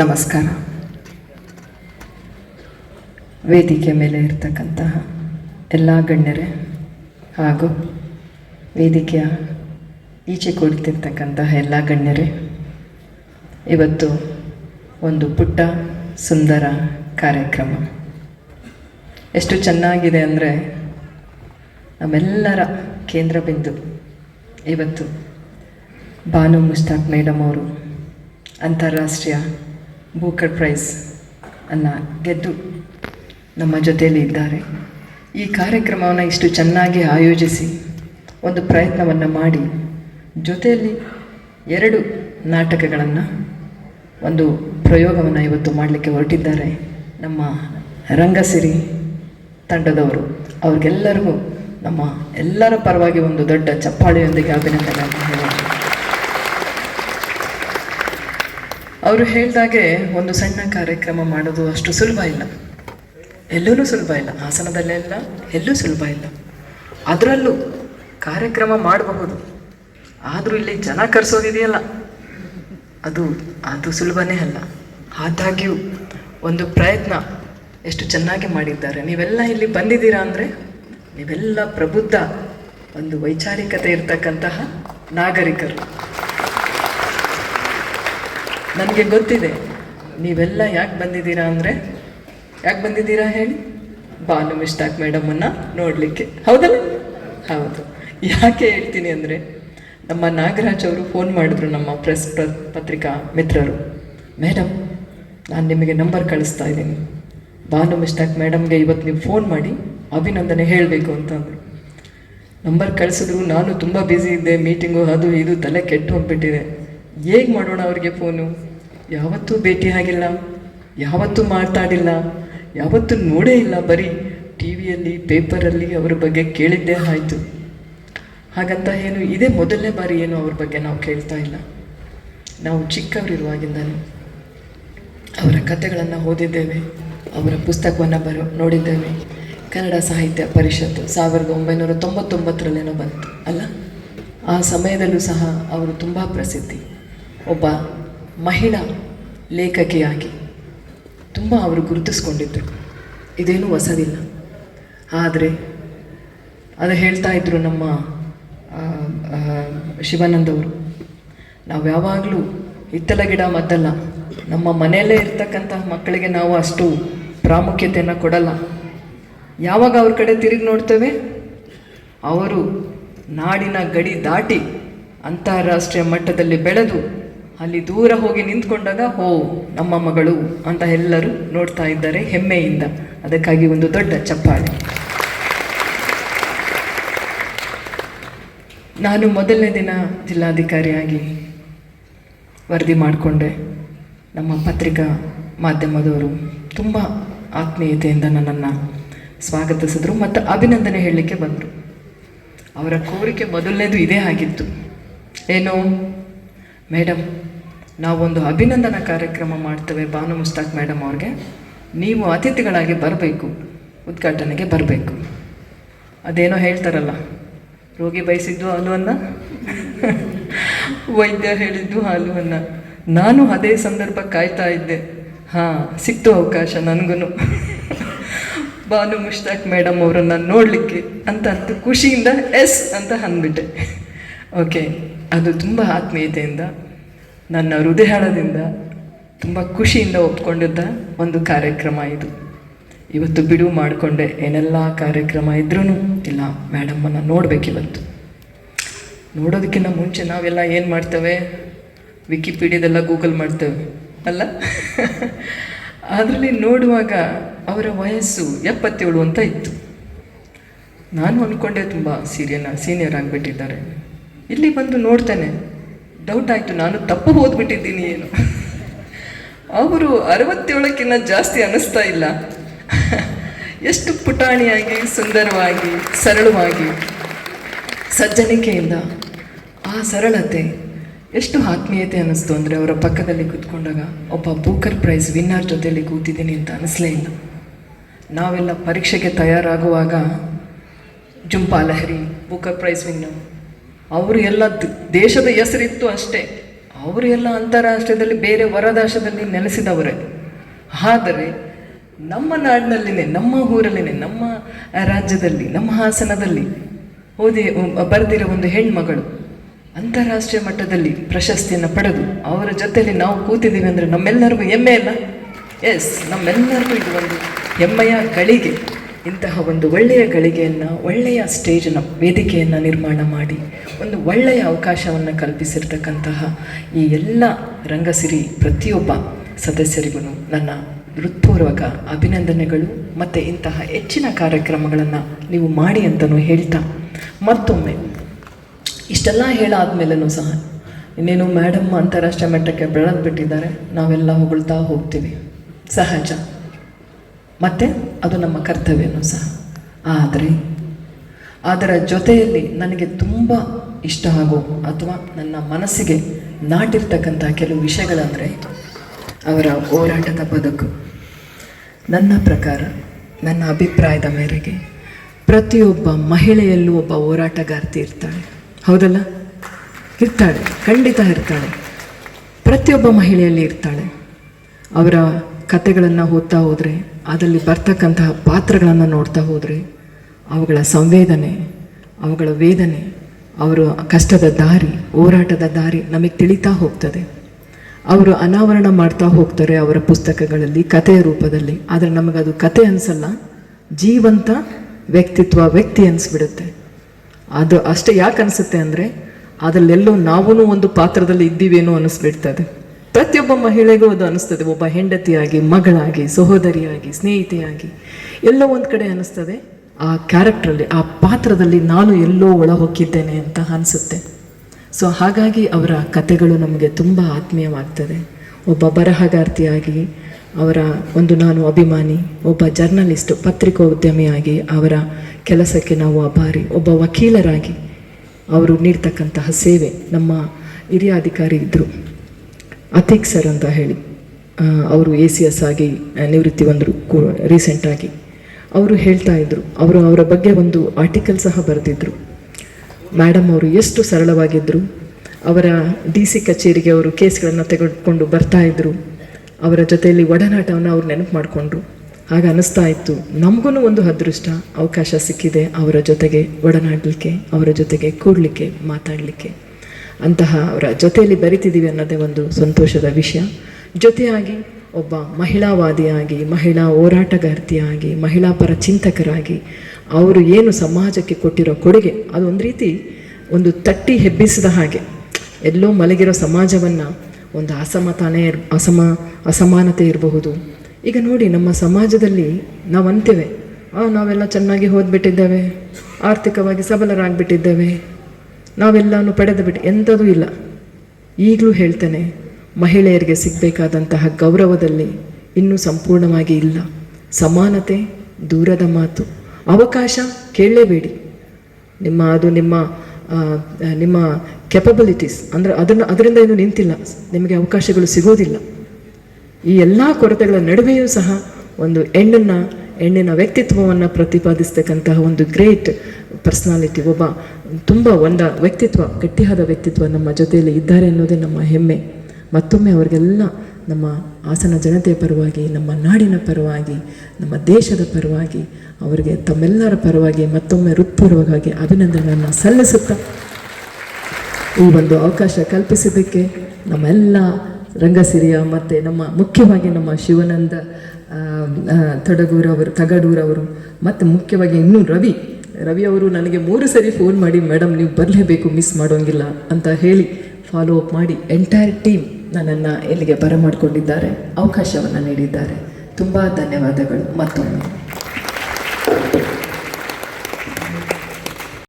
ನಮಸ್ಕಾರ. ವೇದಿಕೆ ಮೇಲೆ ಇರ್ತಕ್ಕಂತಹ ಎಲ್ಲ ಗಣ್ಯರೇ ಹಾಗೂ ವೇದಿಕೆಯ ಈಚೆ ಕುಳಿತಿರ್ತಕ್ಕಂತಹ ಎಲ್ಲ ಗಣ್ಯರೇ, ಇವತ್ತು ಒಂದು ಪುಟ್ಟ ಸುಂದರ ಕಾರ್ಯಕ್ರಮ. ಎಷ್ಟು ಚೆನ್ನಾಗಿದೆ ಅಂದರೆ ನಮ್ಮೆಲ್ಲರ ಕೇಂದ್ರ ಬಿಂದು ಇವತ್ತು ಬಾನು ಮುಸ್ತಾಕ್ ಮೇಡಮ್ ಅವರು ಅಂತಾರಾಷ್ಟ್ರೀಯ ಬೂಕರ್ ಪ್ರೈಸ್ ಅನ್ನು ಗೆದ್ದು ನಮ್ಮ ಜೊತೆಯಲ್ಲಿ ಇದ್ದಾರೆ. ಈ ಕಾರ್ಯಕ್ರಮವನ್ನು ಇಷ್ಟು ಚೆನ್ನಾಗಿ ಆಯೋಜಿಸಿ ಒಂದು ಪ್ರಯತ್ನವನ್ನು ಮಾಡಿ ಜೊತೆಯಲ್ಲಿ ಎರಡು ನಾಟಕಗಳನ್ನು ಒಂದು ಪ್ರಯೋಗವನ್ನು ಇವತ್ತು ಮಾಡಲಿಕ್ಕೆ ಹೊರಟಿದ್ದಾರೆ. ನಮ್ಮ ರಂಗಸಿರಿ ತಂಡದವರು, ಅವ್ರಿಗೆಲ್ಲರಿಗೂ ನಮ್ಮ ಎಲ್ಲರ ಪರವಾಗಿ ಒಂದು ದೊಡ್ಡ ಚಪ್ಪಾಳೆಯೊಂದಿಗೆ ಅಭಿನಂದನೆ ಅಂತ ಹೇಳೋಣ ಅವರು ಹೇಳಿದಾಗೆ ಒಂದು ಸಣ್ಣ ಕಾರ್ಯಕ್ರಮ ಮಾಡೋದು ಅಷ್ಟು ಸುಲಭ ಇಲ್ಲ. ಎಲ್ಲೂ ಸುಲಭ ಇಲ್ಲ. ಹಾಸನದಲ್ಲೆಲ್ಲ ಎಲ್ಲೂ ಸುಲಭ ಇಲ್ಲ. ಅದರಲ್ಲೂ ಕಾರ್ಯಕ್ರಮ ಮಾಡಬಹುದು. ಆದರೂ ಇಲ್ಲಿ ಜನ ಕರೆಸೋದಿದೆಯಲ್ಲ. ಅದು ಅದು ಸುಲಭನೇ ಅಲ್ಲ. ಆದಾಗ್ಯೂ ಒಂದು ಪ್ರಯತ್ನ ಎಷ್ಟು ಚೆನ್ನಾಗಿ ಮಾಡಿದ್ದಾರೆ. ನೀವೆಲ್ಲ ಇಲ್ಲಿ ಬಂದಿದ್ದೀರಾ ಅಂದರೆ ನೀವೆಲ್ಲ ಪ್ರಬುದ್ಧ ಒಂದು ವೈಚಾರಿಕತೆ ಇರತಕ್ಕಂತಹ ನಾಗರಿಕರು. ನನಗೆ ಗೊತ್ತಿದೆ. ನೀವೆಲ್ಲ ಯಾಕೆ ಬಂದಿದ್ದೀರಾ ಅಂದರೆ, ಯಾಕೆ ಬಂದಿದ್ದೀರಾ ಹೇಳಿ? ಬಾನು ಮಿಸ್ಟಾಕ್ ಮೇಡಮನ್ನು ನೋಡಲಿಕ್ಕೆ. ಹೌದಲ್ಲ? ಹೌದು. ಯಾಕೆ ಹೇಳ್ತೀನಿ ಅಂದರೆ, ನಮ್ಮ ನಾಗರಾಜ್ ಅವರು ಫೋನ್ ಮಾಡಿದ್ರು ನಮ್ಮ ಪ್ರೆಸ್ ಪ್ರ ಪತ್ರಿಕಾ ಮಿತ್ರರು. ಮೇಡಮ್ ನಾನು ನಿಮಗೆ ನಂಬರ್ ಕಳಿಸ್ತಾ ಇದ್ದೀನಿ. ಬಾನು ಮಿಸ್ಟಾಕ್ ಮೇಡಮ್ಗೆ ಇವತ್ತು ನೀವು ಫೋನ್ ಮಾಡಿ ಅಭಿನಂದನೆ ಹೇಳಬೇಕು ಅಂತಂದರು ನಂಬರ್ ಕಳಿಸಿದ್ರು, ನಾನು ತುಂಬ ಬ್ಯುಸಿ ಇದ್ದೆ ಮೀಟಿಂಗು ಅದು ಇದು ತಲೆ ಕೆಟ್ಟು ಹೋಗ್ಬಿಟ್ಟಿದೆ. ಹೇಗೆ ಮಾಡೋಣ ಅವ್ರಿಗೆ ಫೋನು? ಯಾವತ್ತೂ ಭೇಟಿ ಆಗಿಲ್ಲ, ಯಾವತ್ತೂ ಮಾತಾಡಿಲ್ಲ, ಯಾವತ್ತೂ ನೋಡೇ ಇಲ್ಲ. ಬರೀ ಟಿ ವಿಯಲ್ಲಿ ಪೇಪರಲ್ಲಿ ಅವ್ರ ಬಗ್ಗೆ ಕೇಳಿದ್ದೇ ಆಯಿತು. ಹಾಗಂತ ಏನು, ಇದೇ ಮೊದಲನೇ ಬಾರಿ ಏನು ಅವ್ರ ಬಗ್ಗೆ ನಾವು ಕೇಳ್ತಾ ಇಲ್ಲ. ನಾವು ಚಿಕ್ಕವರಿರುವಾಗಿಂದಲೂ ಅವರ ಕಥೆಗಳನ್ನು ಓದಿದ್ದೇವೆ, ಅವರ ಪುಸ್ತಕವನ್ನು ಬರೋ, ನೋಡಿದ್ದೇವೆ. ಕನ್ನಡ ಸಾಹಿತ್ಯ ಪರಿಷತ್ತು ಸಾವಿರದ ಒಂಬೈನೂರ ತೊಂಬತ್ತೊಂಬತ್ತರಲ್ಲೇನೋ ಬಂತು, ಅಲ್ಲ? ಆ ಸಮಯದಲ್ಲೂ ಸಹ ಅವರು ತುಂಬ ಪ್ರಸಿದ್ಧಿ. ಒಬ್ಬ ಮಹಿಳಾ ಲೇಖಕಿಯಾಗಿ ತುಂಬ ಅವರು ಗುರುತಿಸ್ಕೊಂಡಿದ್ದರು ಇದೇನೂ ಹೊಸದಿಲ್ಲ. ಆದರೆ ಅದು ಹೇಳ್ತಾ ಇದ್ದರು ನಮ್ಮ ಶಿವಾನಂದವರು ನಾವು ಯಾವಾಗಲೂ ಹಿತ್ತಲ ಗಿಡ ಮದ್ದಲ್ಲ. ನಮ್ಮ ಮನೆಯಲ್ಲೇ ಇರ್ತಕ್ಕಂತಹ ಮಕ್ಕಳಿಗೆ ನಾವು ಅಷ್ಟು ಪ್ರಾಮುಖ್ಯತೆಯನ್ನು ಕೊಡಲ್ಲ. ಯಾವಾಗ ಅವ್ರ ಕಡೆ ತಿರುಗಿ ನೋಡ್ತೇವೆ? ಅವರು ನಾಡಿನ ಗಡಿ ದಾಟಿ ಅಂತಾರಾಷ್ಟ್ರೀಯ ಮಟ್ಟದಲ್ಲಿ ಬೆಳೆದು ಅಲ್ಲಿ ದೂರ ಹೋಗಿ ನಿಂತ್ಕೊಂಡಾಗ, ಹೋ, ನಮ್ಮ ಮಗಳು ಅಂತ ಎಲ್ಲರೂ ನೋಡ್ತಾ ಇದ್ದಾರೆ ಹೆಮ್ಮೆಯಿಂದ. ಅದಕ್ಕಾಗಿ ಒಂದು ದೊಡ್ಡ ಚಪ್ಪಾಳೆ. ನಾನು ಮೊದಲನೇ ದಿನ ಜಿಲ್ಲಾಧಿಕಾರಿಯಾಗಿ ವರದಿ ಮಾಡಿಕೊಂಡೆ. ನಮ್ಮ ಪತ್ರಿಕಾ ಮಾಧ್ಯಮದವರು ತುಂಬ ಆತ್ಮೀಯತೆಯಿಂದ ನನ್ನನ್ನು ಸ್ವಾಗತಿಸಿದ್ರು ಮತ್ತು ಅಭಿನಂದನೆ ಹೇಳಲಿಕ್ಕೆ ಬಂದರು. ಅವರ ಕೋರಿಕೆ ಮೊದಲನೇದು ಇದೇ ಆಗಿತ್ತು. ಏನು ಮೇಡಮ್ ನಾವೊಂದು ಅಭಿನಂದನಾ ಕಾರ್ಯಕ್ರಮ ಮಾಡ್ತೇವೆ ಬಾನು ಮುಸ್ತಾಕ್ ಮೇಡಮ್ ಅವ್ರಿಗೆ. ನೀವು ಅತಿಥಿಗಳಾಗಿ ಬರಬೇಕು, ಉದ್ಘಾಟನೆಗೆ ಬರಬೇಕು. ಅದೇನೋ ಹೇಳ್ತಾರಲ್ಲ, ರೋಗಿ ಬಯಸಿದ್ದು ಹಾಲು ಅನ್ನ? ವೈದ್ಯ ಹೇಳಿದ್ದು ಹಾಲು ಅನ್ನ. ನಾನು ಅದೇ ಸಂದರ್ಭ ಕಾಯ್ತಾ ಇದ್ದೆ. ಹಾಂ, ಸಿಕ್ತು ಅವಕಾಶ ನನಗೂ ಬಾನು ಮುಷ್ತಾಕ್ ಮೇಡಮ್ ಅವರನ್ನು ನೋಡಲಿಕ್ಕೆ ಅಂತ ಅಂತ ಖುಷಿಯಿಂದ ಎಸ್ ಅಂತ ಅಂದ್ಬಿಟ್ಟೆ. ಓಕೆ, ಅದು ತುಂಬ ಆತ್ಮೀಯತೆಯಿಂದ ನನ್ನ ಹೃದಯದಿಂದ ತುಂಬ ಖುಷಿಯಿಂದ ಒಪ್ಕೊಂಡಿದ್ದ ಒಂದು ಕಾರ್ಯಕ್ರಮ ಇದು. ಇವತ್ತು ಬಿಡುವು ಮಾಡಿಕೊಂಡೆ ಏನೆಲ್ಲ ಕಾರ್ಯಕ್ರಮ ಇದ್ರೂ ಇಲ್ಲ ಮೇಡಮನ್ನು ನೋಡಬೇಕಿವತ್ತು. ನೋಡೋದಕ್ಕಿಂತ ಮುಂಚೆ ನಾವೆಲ್ಲ ಏನು ಮಾಡ್ತೇವೆ? ವಿಕಿಪೀಡಿಯಾದೆಲ್ಲ ಗೂಗಲ್ ಮಾಡ್ತೇವೆ, ಅಲ್ಲ? ಅದರಲ್ಲಿ ನೋಡುವಾಗ ಅವರ ವಯಸ್ಸು ಎಪ್ಪತ್ತೇಳು ಅಂತ ಇತ್ತು. ನಾನು ಅಂದ್ಕೊಂಡೆ ತುಂಬ ಸೀರಿಯನ ಸೀನಿಯರ್ ಆಗಿಬಿಟ್ಟಿದ್ದಾರೆ. ಇಲ್ಲಿ ಬಂದು ನೋಡ್ತೇನೆ. ಡೌಟ್ ಆಯಿತು, ನಾನು ತಪ್ಪು ಓದ್ಬಿಟ್ಟಿದ್ದೀನಿ ಏನು? ಅವರು ಅರವತ್ತೇಳಕ್ಕಿಂತ ಜಾಸ್ತಿ ಅನ್ನಿಸ್ತಾ ಇಲ್ಲ. ಎಷ್ಟು ಪುಟಾಣಿಯಾಗಿ, ಸುಂದರವಾಗಿ, ಸರಳವಾಗಿ, ಸಜ್ಜನಿಕೆಯಿಂದ ಆ ಸರಳತೆ ಎಷ್ಟು ಆತ್ಮೀಯತೆ ಅನ್ನಿಸ್ತು ಅಂದರೆ ಅವರ ಪಕ್ಕದಲ್ಲಿ ಕೂತ್ಕೊಂಡಾಗ ಒಬ್ಬ ಬೂಕರ್ ಪ್ರೈಸ್ ವಿನ್ನರ್ ಜೊತೆಯಲ್ಲಿ ಕೂತಿದ್ದೀನಿ ಅಂತ ಅನ್ನಿಸ್ಲೇ ಇಲ್ಲ. ನಾವೆಲ್ಲ ಪರೀಕ್ಷೆಗೆ ತಯಾರಾಗುವಾಗ Jhumpa Lahiri Booker prize winner ಅವರು ಎಲ್ಲ ದೇಶದ ಹೆಸರಿತ್ತು ಅಷ್ಟೇ. ಅವರು ಎಲ್ಲ ಅಂತಾರಾಷ್ಟ್ರೀಯದಲ್ಲಿ ಬೇರೆ ಹೊರದೇಶದಲ್ಲಿ ನೆಲೆಸಿದವರೇ. ಆದರೆ ನಮ್ಮ ನಾಡಿನಲ್ಲಿನೇ, ನಮ್ಮ ಊರಲ್ಲಿನೇ, ನಮ್ಮ ರಾಜ್ಯದಲ್ಲಿ, ನಮ್ಮ ಹಾಸನದಲ್ಲಿ ಓದಿ ಬರೆದಿರೋ ಒಂದು ಹೆಣ್ಮಗಳು ಅಂತಾರಾಷ್ಟ್ರೀಯ ಮಟ್ಟದಲ್ಲಿ ಪ್ರಶಸ್ತಿಯನ್ನು ಪಡೆದು ಅವರ ಜೊತೆಯಲ್ಲಿ ನಾವು ಕೂತಿದ್ದೀವಿ ಅಂದರೆ ನಮ್ಮೆಲ್ಲರಿಗೂ ಹೆಮ್ಮೆ ಅಲ್ಲ? ಎಸ್ ನಮ್ಮೆಲ್ಲರಿಗೂ ಇದು ಒಂದು ಹೆಮ್ಮೆಯ ಗಳಿಗೆ. ಇಂತಹ ಒಂದು ಒಳ್ಳೆಯ ಗಳಿಗೆಯನ್ನು, ಒಳ್ಳೆಯ ಸ್ಟೇಜನ್ನ ವೇದಿಕೆಯನ್ನು ನಿರ್ಮಾಣ ಮಾಡಿ, ಒಂದು ಒಳ್ಳೆಯ ಅವಕಾಶವನ್ನು ಕಲ್ಪಿಸಿರ್ತಕ್ಕಂತಹ ಈ ಎಲ್ಲ ರಂಗಸಿರಿ ಪ್ರತಿಯೊಬ್ಬ ಸದಸ್ಯರಿಗೂ ನನ್ನ ಹೃತ್ಪೂರ್ವಕ ಅಭಿನಂದನೆಗಳು. ಮತ್ತು ಇಂತಹ ಹೆಚ್ಚಿನ ಕಾರ್ಯಕ್ರಮಗಳನ್ನು ನೀವು ಮಾಡಿ ಅಂತಲೂ ಹೇಳ್ತಾ, ಮತ್ತೊಮ್ಮೆ ಇಷ್ಟೆಲ್ಲ ಹೇಳಾದ್ಮೇಲೂ ಸಹ ಇನ್ನೇನು ಮೇಡಮ್ ಅಂತಾರಾಷ್ಟ್ರೀಯ ಮಟ್ಟಕ್ಕೆ ಬೆಳೆದು ಬಿಟ್ಟಿದ್ದಾರೆ ನಾವೆಲ್ಲ ಹೊಗಳ್ತಾ ಹೋಗ್ತೀವಿ. ಸಹಜ. ಮತ್ತು ಅದು ನಮ್ಮ ಕರ್ತವ್ಯನೂ ಸಹ. ಆದರೆ, ಅದರ ಜೊತೆಯಲ್ಲಿ ನನಗೆ ತುಂಬ ಇಷ್ಟ ಆಗೋ ಅಥವಾ ನನ್ನ ಮನಸ್ಸಿಗೆ ನಾಟಿರ್ತಕ್ಕಂಥ ಕೆಲವು ವಿಷಯಗಳಂದರೆ ಅವರ ಹೋರಾಟದ ಬದುಕು. ನನ್ನ ಪ್ರಕಾರ, ನನ್ನ ಅಭಿಪ್ರಾಯದ ಮೇರೆಗೆ ಪ್ರತಿಯೊಬ್ಬ ಮಹಿಳೆಯಲ್ಲೂ ಒಬ್ಬ ಹೋರಾಟಗಾರ್ತಿ ಇರ್ತಾಳೆ. ಹೌದಲ್ಲ? ಇರ್ತಾಳೆ, ಖಂಡಿತ ಇರ್ತಾಳೆ. ಪ್ರತಿಯೊಬ್ಬ ಮಹಿಳೆಯಲ್ಲಿ ಇರ್ತಾಳೆ. ಅವರ ಕತೆಗಳನ್ನು ಓದ್ತಾ ಹೋದರೆ ಅದರಲ್ಲಿ ಬರ್ತಕ್ಕಂತಹ ಪಾತ್ರಗಳನ್ನು ನೋಡ್ತಾ ಹೋದರೆ, ಅವುಗಳ ಸಂವೇದನೆ, ಅವುಗಳ ವೇದನೆ, ಅವರ ಕಷ್ಟದ ದಾರಿ, ಹೋರಾಟದ ದಾರಿ ನಮಗೆ ತಿಳಿತಾ ಹೋಗ್ತದೆ. ಅವರು ಅನಾವರಣ ಮಾಡ್ತಾ ಹೋಗ್ತಾರೆ ಅವರ ಪುಸ್ತಕಗಳಲ್ಲಿ, ಕಥೆಯ ರೂಪದಲ್ಲಿ. ಆದರೆ ನಮಗದು ಕತೆ ಅನಿಸಲ್ಲ. ಜೀವಂತ ವ್ಯಕ್ತಿತ್ವ ವ್ಯಕ್ತಿ ಅನಿಸ್ಬಿಡುತ್ತೆ. ಅದು ಅಷ್ಟೇ ಯಾಕೆ ಅನಿಸುತ್ತೆ ಅಂದರೆ, ಅದರಲ್ಲೆಲ್ಲೋ ನಾವೂ ಒಂದು ಪಾತ್ರದಲ್ಲಿ ಇದ್ದೀವೇನೋ ಅನಿಸ್ಬಿಡ್ತದೆ. ಪ್ರತಿಯೊಬ್ಬ ಮಹಿಳೆಗೂ ಅದು ಅನಿಸ್ತದೆ, ಒಬ್ಬ ಹೆಂಡತಿಯಾಗಿ, ಮಗಳಾಗಿ, ಸಹೋದರಿಯಾಗಿ, ಸ್ನೇಹಿತೆಯಾಗಿ, ಎಲ್ಲೋ ಒಂದು ಕಡೆ ಅನಿಸ್ತದೆ. ಆ ಕ್ಯಾರೆಕ್ಟ್ರಲ್ಲಿ, ಆ ಪಾತ್ರದಲ್ಲಿ ನಾನು ಎಲ್ಲೋ ಒಳ ಹೊಕ್ಕಿದ್ದೇನೆ ಅಂತ ಅನಿಸುತ್ತೆ. ಸೊ ಹಾಗಾಗಿ ಅವರ ಕತೆಗಳು ನಮಗೆ ತುಂಬ ಆತ್ಮೀಯವಾಗ್ತದೆ. ಒಬ್ಬ ಬರಹಗಾರ್ತಿಯಾಗಿ, ಅವರ ಒಂದು ನಾನು ಅಭಿಮಾನಿ, ಒಬ್ಬ ಜರ್ನಲಿಸ್ಟ್, ಪತ್ರಿಕೋದ್ಯಮಿಯಾಗಿ, ಅವರ ಕೆಲಸಕ್ಕೆ ನಾವು ಅಭಾರಿ, ಒಬ್ಬ ವಕೀಲರಾಗಿ ಅವರು ನೀಡ್ತಕ್ಕಂತಹ ಸೇವೆ ನಮ್ಮ ಹಿರಿಯ ಅಧಿಕಾರಿ ಇದ್ದರು ಅತೀಕ್ ಸರ್ ಅಂತ ಹೇಳಿ ಅವರು ಎ ಸಿ ಎಸ್ ಆಗಿ ನಿವೃತ್ತಿ ಬಂದರು ರೀಸೆಂಟಾಗಿ ಅವರು ಹೇಳ್ತಾ ಇದ್ದರು ಅವರು ಅವರ ಬಗ್ಗೆ ಒಂದು ಆರ್ಟಿಕಲ್ ಸಹ ಬರೆದಿದ್ದರು ಮೇಡಮ್ ಅವರು ಎಷ್ಟು ಸರಳವಾಗಿದ್ದರು ಅವರ ಡಿ ಸಿ ಕಚೇರಿಗೆ ಅವರು ಕೇಸ್ಗಳನ್ನು ತೆಗೆದುಕೊಂಡು ಬರ್ತಾ ಇದ್ದರು ಅವರ ಜೊತೆಯಲ್ಲಿ ಒಡನಾಟವನ್ನು ಅವ್ರು ನೆನಪು ಮಾಡಿಕೊಂಡ್ರು. ಆಗ ಅನ್ನಿಸ್ತಾ ಇತ್ತು ನಮಗೂ ಒಂದು ಅದೃಷ್ಟ, ಅವಕಾಶ ಸಿಕ್ಕಿದೆ ಅವರ ಜೊತೆಗೆ ಒಡನಾಡಲಿಕ್ಕೆ, ಅವರ ಜೊತೆಗೆ ಕೂಡಲಿಕ್ಕೆ, ಮಾತಾಡಲಿಕ್ಕೆ. ಅಂತಹ ಅವರ ಜೊತೆಯಲ್ಲಿ ಬರಿತಿದ್ದೀವಿ ಅನ್ನೋದೇ ಒಂದು ಸಂತೋಷದ ವಿಷಯ. ಜೊತೆಯಾಗಿ ಒಬ್ಬ ಮಹಿಳಾವಾದಿಯಾಗಿ, ಮಹಿಳಾ ಹೋರಾಟಗಾರ್ತಿಯಾಗಿ, ಮಹಿಳಾ ಪರ ಚಿಂತಕರಾಗಿ ಅವರು ಏನು ಸಮಾಜಕ್ಕೆ ಕೊಟ್ಟಿರೋ ಕೊಡುಗೆ, ಅದು ಒಂದು ರೀತಿ ಒಂದು ತಟ್ಟಿ ಹೆಬ್ಬಿಸಿದ ಹಾಗೆ. ಎಲ್ಲೋ ಮಲಗಿರೋ ಸಮಾಜವನ್ನು ಒಂದು ಅಸಮತಾನೇ ಇರ್, ಅಸಮ, ಅಸಮಾನತೆ ಇರಬಹುದು. ಈಗ ನೋಡಿ ನಮ್ಮ ಸಮಾಜದಲ್ಲಿ ನಾವು ಅಂತೇವೆ ನಾವೆಲ್ಲ ಚೆನ್ನಾಗಿ ಓದ್ಬಿಟ್ಟಿದ್ದೇವೆ ಆರ್ಥಿಕವಾಗಿ ಸಬಲರಾಗ್ಬಿಟ್ಟಿದ್ದೇವೆ. ನಾವೆಲ್ಲನೂ ಪಡೆದು ಬಿಡಿ, ಎಂಥದೂ ಇಲ್ಲ. ಈಗಲೂ ಹೇಳ್ತೇನೆ, ಮಹಿಳೆಯರಿಗೆ ಸಿಗಬೇಕಾದಂತಹ ಗೌರವದಲ್ಲಿ ಇನ್ನೂ ಸಂಪೂರ್ಣವಾಗಿ ಇಲ್ಲ. ಸಮಾನತೆ, ದೂರದ ಮಾತು, ಅವಕಾಶ ಕೇಳಲೇಬೇಡಿ. ನಿಮ್ಮ, ಅದು ನಿಮ್ಮ ನಿಮ್ಮ ಕೆಪಬಿಲಿಟೀಸ್ ಅಂದರೆ ಅದನ್ನು, ಅದರಿಂದ ಏನು ನಿಂತಿಲ್ಲ. ನಿಮಗೆ ಅವಕಾಶಗಳು ಸಿಗೋದಿಲ್ಲ ಈ ಎಲ್ಲ ಕೊರತೆಗಳ ನಡುವೆಯೂ ಸಹ ಒಂದು ಹೆಣ್ಣನ್ನು ಹೆಣ್ಣಿನ ವ್ಯಕ್ತಿತ್ವವನ್ನು ಪ್ರತಿಪಾದಿಸ್ತಕ್ಕಂತಹ ಒಂದು ಗ್ರೇಟ್ ಪರ್ಸ್ನಾಲಿಟಿ ಒಬ್ಬ ತುಂಬ ಒಂದ ವ್ಯಕ್ತಿತ್ವ, ಗಟ್ಟಿಯಾದ ವ್ಯಕ್ತಿತ್ವ ನಮ್ಮ ಜೊತೆಯಲ್ಲಿ ಇದ್ದಾರೆ ಅನ್ನೋದೇ ನಮ್ಮ ಹೆಮ್ಮೆ. ಮತ್ತೊಮ್ಮೆ ಅವರಿಗೆಲ್ಲ ನಮ್ಮ ಹಾಸನ ಜನತೆಯ ಪರವಾಗಿ, ನಮ್ಮ ನಾಡಿನ ಪರವಾಗಿ, ನಮ್ಮ ದೇಶದ ಪರವಾಗಿ, ಅವರಿಗೆ ತಮ್ಮೆಲ್ಲರ ಪರವಾಗಿ, ಮತ್ತೊಮ್ಮೆ ಹೃತ್ಪೂರ್ವಕವಾಗಿ ಅಭಿನಂದನೆಯನ್ನು ಸಲ್ಲಿಸುತ್ತಾ ಈ ಒಂದು ಅವಕಾಶ ಕಲ್ಪಿಸಿದ್ದಕ್ಕೆ ನಮ್ಮೆಲ್ಲ ರಂಗಸಿರಿಯ ಮತ್ತು ನಮ್ಮ ಮುಖ್ಯವಾಗಿ ನಮ್ಮ ಶಿವಾನಂದ ತೊಡಗೂರವರು ತಗಡೂರವರು ಮತ್ತು ಮುಖ್ಯವಾಗಿ ಇನ್ನೂ ರವಿ. ರವಿ ಅವರು ನನಗೆ ಮೂರು ಸರಿ ಫೋನ್ ಮಾಡಿ ಮೇಡಮ್ ನೀವು ಬರಲೇಬೇಕು ಮಿಸ್ ಮಾಡೋಂಗಿಲ್ಲ ಅಂತ ಹೇಳಿ ಫಾಲೋ ಅಪ್ ಮಾಡಿ ಎಂಟೈರ್ ಟೀಮ್ ನನ್ನನ್ನು ಇಲ್ಲಿಗೆ ಬರಮಾಡಿಕೊಂಡಿದ್ದಾರೆ, ಅವಕಾಶವನ್ನು ನೀಡಿದ್ದಾರೆ. ತುಂಬ ಧನ್ಯವಾದಗಳು ಮತ್ತೊಮ್ಮೆ.